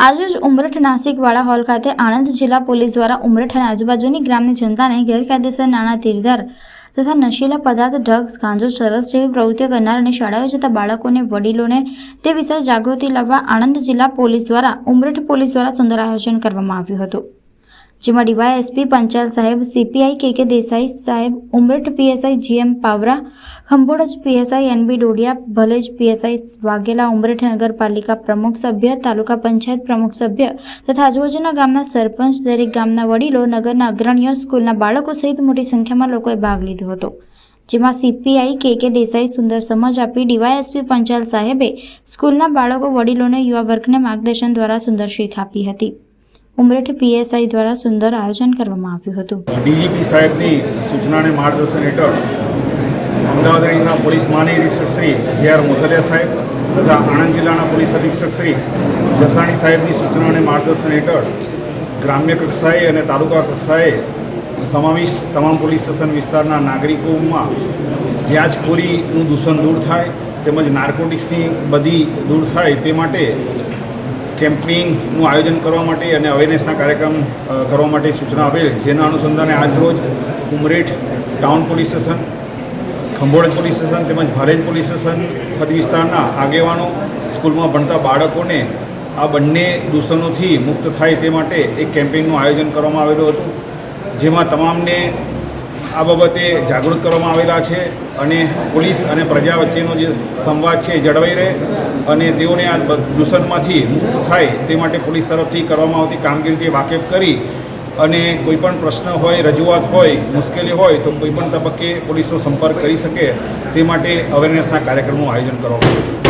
આજરોજ ઉમરઠ નાસિકવાડા હોલ ખાતે આણંદ જિલ્લા પોલીસ દ્વારા ઉમરઠ અને આજુબાજુની ગ્રામની જનતાને ગેરકાયદેસર નાણાં તીરધાર તથા નશીલા પદાર્થ, ડ્રગ્સ, ગાંજો, ચરસ જેવી પ્રવૃત્તિઓ કરનાર અને શાળાઓ જતા બાળકોને, વડીલોને તે વિશે જાગૃતિ લાવવા આણંદ જિલ્લા પોલીસ દ્વારા, ઉમરઠ પોલીસ દ્વારા સુંદર આયોજન કરવામાં આવ્યું હતું. જેમાં ડીવાયએસપી પંચાલ સાહેબ, સીપીઆઈ કે કે દેસાઈ સાહેબ Umreth PSI GM Pawara, Khambholaj PSI NB Dodiya, Bhalej PSI Vaghela, Umreth નગરપાલિકા પ્રમુખ સભ્ય, તાલુકા પંચાયત પ્રમુખ સભ્ય તથા આજુબાજુના ગામના સરપંચ, દરેક ગામના વડીલો, નગરના અગ્રણીઓ, સ્કૂલના બાળકો સહિત મોટી સંખ્યામાં લોકોએ ભાગ લીધો હતો. જેમાં સીપીઆઈ કે કે દેસાઈ સુંદર સમજ આપી ડીવાયએસપી પંચાલ સાહેબે સ્કૂલના બાળકો, વડીલોને યુવા વર્ગને માર્ગદર્શન દ્વારા સુંદર શીખ આપી હતી. ઉમરેઠ પીએસઆઈ દ્વારા સુંદર આયોજન કરવામાં આવ્યું હતું. ડીજીપી સાહેબની સૂચનાને માર્ગદર્શન હેઠળ અમદાવાદ રેન્જના પોલીસ મહાનિરીક્ષક શ્રી જે આર મોથલિયા સાહેબ તથા આણંદ જિલ્લાના પોલીસ અધિક્ષક શ્રી જસાણી સાહેબની સૂચનાને માર્ગદર્શન હેઠળ ગ્રામ્ય કક્ષાએ અને તાલુકા કક્ષાએ સમાવિષ્ટ તમામ પોલીસ સ્ટેશન વિસ્તારના નાગરિકોમાં વ્યાજખોરીનું દૂષણ દૂર થાય તેમજ નાર્કોટિક્સની બધી દૂર થાય તે માટે કેમ્પિંગનું આયોજન કરવા માટે અને અવેરનેસના કાર્યક્રમ કરવા માટે સૂચના આપેલ જેના અનુસંધાને આજરોજ Umreth town police station, Khambholaj police station તેમજ ભારેજ પોલીસ સ્ટેશન હદ વિસ્તારના આગેવાનો સ્કૂલમાં ભણતા બાળકોને આ બંને દૂષણોથી મુક્ત થાય તે માટે એક કેમ્પિંગનું આયોજન કરવામાં આવેલું હતું. જેમાં તમામને આ બાબતે જાગૃત કરવામાં આવેલા છે અને પોલીસ અને પ્રજા વચ્ચેનો જે સંવાદ છે જળવાઈ રહે અને તેઓને આ દૂષણમાંથી મુક્ત થાય તે માટે પોલીસ તરફથી કરવામાં આવતી કામગીરીથી વાકેફ કરી અને કોઈપણ પ્રશ્ન હોય, રજૂઆત હોય, મુશ્કેલી હોય તો કોઈપણ તબક્કે પોલીસનો સંપર્ક કરી શકે તે માટે અવેરનેસના કાર્યક્રમનું આયોજન કરવામાં આવ્યું.